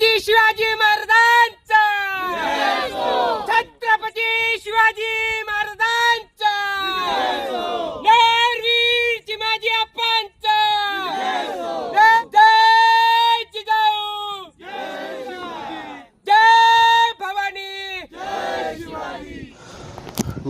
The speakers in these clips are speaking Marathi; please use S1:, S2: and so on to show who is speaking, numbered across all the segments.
S1: छत्रपती शिवाजी महाराज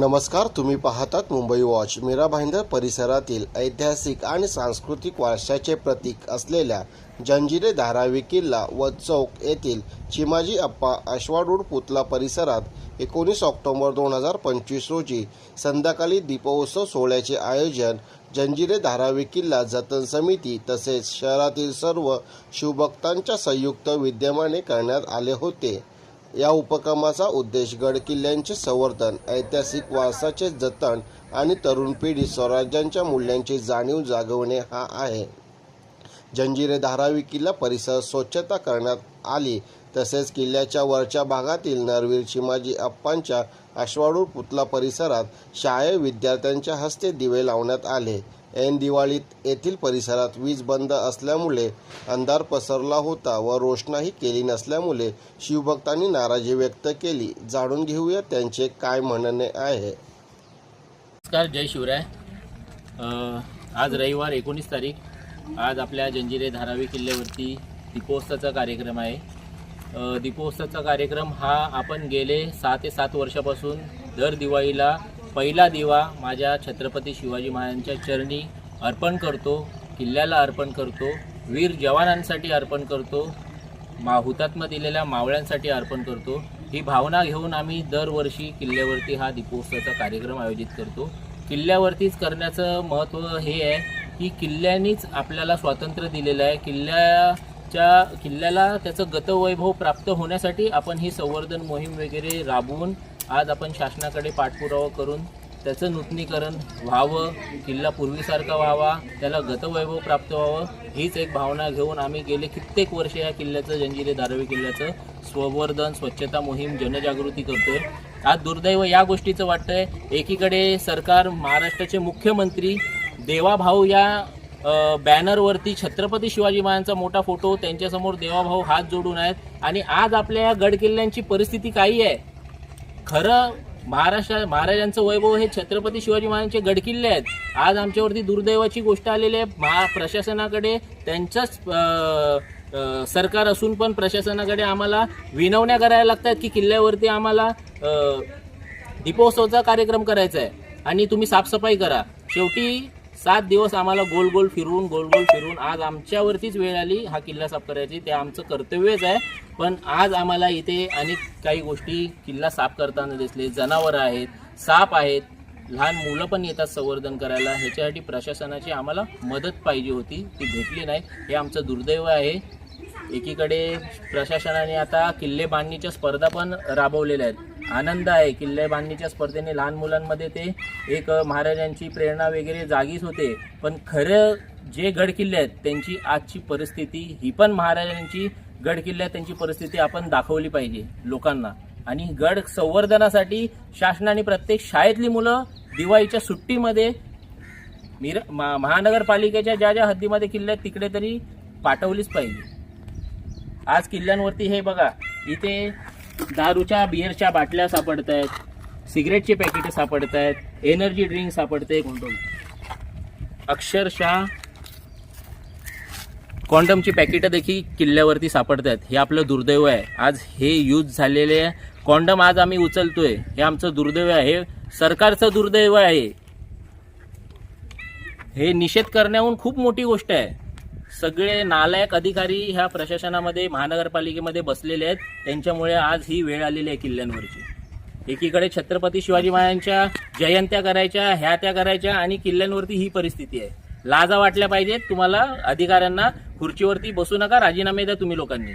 S1: नमस्कार तुम्ही पाहतात मुंबई वॉच. मीरा भाईंदर परिसरातील ऐतिहासिक आणि सांस्कृतिक वारशाचे प्रतीक असलेल्या जंजिरे धारावी किल्ला व चौक येथील चिमाजी अप्पा अश्वाडूड पुतला परिसरात एकोणीस ऑक्टोबर दोन हजार पंचवीस रोजी संध्याकाळी दीपोत्सव सोहळ्याचे आयोजन जंजिरे धारावी किल्ला जतन समिती तसेच शहरातील सर्व शिवभक्तांच्या संयुक्त विद्यमाने करण्यात आले होते. या उपक्रमाचा उद्देश गड किल्ल्यांचे संवर्धन ऐतिहासिक वारसाचे जतन आणि तरुण पिढी स्वराज्यांच्या मूल्यांची जाणीव जागवणे हा आहे. जंजिरे धारावी किल्ला परिसर स्वच्छता करण्यात आली. तसेच किल्ल्याच्या वरच्या भागातील नरवीर चिमाजी अप्पांच्या अश्वारूढ पुतला परिसरात शाळे विद्यार्थ्यांच्या हस्ते दिवे लावण्यात आले. ऐन दिवाळीत येथील परिसरात वीज बंद असल्यामुळे अंधार पसरला होता व रोषणाही केली नसल्यामुळे शिवभक्तांनी नाराजी व्यक्त केली. जाणून घेऊया त्यांचे काय म्हणणे आहे.
S2: नमस्कार जय शिवराय. आज रविवार एकोणीस तारीख. आज आपल्या जंजिरे धारावी किल्ल्यावरती दीपोत्सवाचा कार्यक्रम आहे. दीपोत्सवाचा कार्यक्रम हा आपण गेले सहा ते सात वर्षापासून दर दिवाळीला पहिला दिवा माझ्या छत्रपती शिवाजी महाराजांच्या चरणी अर्पण करतो किल्ल्याला अर्पण करतो वीर जवानांसाठी अर्पण करतो मा हुतात्मा दिलेल्या मावळ्यांसाठी अर्पण करतो. ही भावना घेऊन आम्ही दरवर्षी किल्ल्यावरती हा दीपोत्सवाचा कार्यक्रम आयोजित करतो. किल्ल्यावरतीच करण्याचं महत्त्व हे आहे की किल्ल्यानीच आपल्याला स्वातंत्र्य दिलेलं आहे. किल्ल्याच्या किल्ल्याला त्याचं गतवैभव प्राप्त होण्यासाठी आपण ही संवर्धन मोहीम वगैरे राबवून आज आपण शासनाकडे पाठपुरावा करून त्याचं नूतनीकरण व्हावं किल्ला पूर्वीसारखा व्हावा त्याला गतवैभव प्राप्त व्हावं हीच एक भावना घेऊन आम्ही गेले कित्येक वर्ष या किल्ल्याचं जंजिरे धारावी किल्ल्याचं संवर्धन स्वच्छता मोहीम जनजागृती करतोय. आज दुर्दैव या गोष्टीचं वाटतंय. एकीकडे सरकार महाराष्ट्राचे मुख्यमंत्री देवाभाऊ या बॅनरवरती छत्रपती शिवाजी महाराजांचा मोठा फोटो त्यांच्यासमोर देवाभाऊ हात जोडून आहेत. आणि आज आपल्या या गडकिल्ल्यांची परिस्थिती काही आहे खरं महाराष्ट्र महाराजांचं वैभव हे छत्रपती शिवाजी महाराजांचे गडकिल्ले आहेत. आज आमच्यावरती दुर्दैवाची गोष्ट आलेली आहे. महा प्रशासनाकडे त्यांचंच सरकार असून पण प्रशासनाकडे आम्हाला विनवण्या करायला लागतात की किल्ल्यावरती आम्हाला अं, दीपोत्सवाचा कार्यक्रम करायचा आहे. आणि तुम्ही साफसफाई करा. शेवटी सात दिवस आम्हाला गोल गोल फिरून गोल गोल फिरून आज आमच्यावरतीच वेळ आली हा किल्ला साफ करायची. ते आमचं कर्तव्यच आहे. पण आज आम्हाला इथे अनेक काही गोष्टी किल्ला साफ करताना दिसले. जनावरं आहेत साप आहेत. लहान मुलं पण येतात संवर्धन करायला. ह्याच्यासाठी प्रशासनाची आम्हाला मदत पाहिजे होती. ती भेटली नाही. हे आमचं दुर्दैव आहे. एकीकडे प्रशासनाने आता किल्ले बांधणीच्या स्पर्धा पण राबवलेल्या आहेत. आनंद आहे किल्ले बांधणीच्या स्पर्धेने लहान मुलांमध्ये ते एक महाराजांची प्रेरणा वगैरे जागीच होते. पण खरं जे गड किल्ले आहेत त्यांची आजची परिस्थिती ही पण महाराजांची गड त्यांची परिस्थिती आपण दाखवली पाहिजे लोकांना. आणि गड संवर्धनासाठी शासनाने प्रत्येक शाळेतली मुलं दिवाळीच्या सुट्टीमध्ये मिर मा- महानगरपालिकेच्या ज्या ज्या हद्दीमध्ये किल्ले आहेत तिकडे तरी पाठवलीच पाहिजे. आज किल्ल्यांवरती हे बघा इथे दारूच्या बिअरच्या बाटल्या सापडत आहेत सिगरेटचे पॅकेट सापडत आहेत एनर्जी ड्रिंक सापडते अक्षरशः कॉन्डमची पॅकेटं देखील किल्ल्यावरती सापडत आहेत हे आपलं दुर्दैव आहे. आज हे यूज झालेले कॉन्डम आज आम्ही उचलतोय. हे आमचं दुर्दैव आहे. हे सरकारचं दुर्दैव आहे. हे निषेध करण्याहून खूप मोठी गोष्ट आहे. सगळे नालायक अधिकारी ह्या प्रशासनामध्ये महानगरपालिकेमध्ये बसलेले आहेत. त्यांच्यामुळे आज ही वेळ आलेली आहे किल्ल्यांवरची. एकीकडे छत्रपती शिवाजी महाराजांच्या जयंत्या करायच्या ह्या त्या करायच्या आणि किल्ल्यांवरती ही परिस्थिती आहे. लाजा वाटल्या पाहिजेत तुम्हाला अधिकाऱ्यांना खुर्चीवरती बसू नका राजीनामे द्या तुम्ही लोकांनी.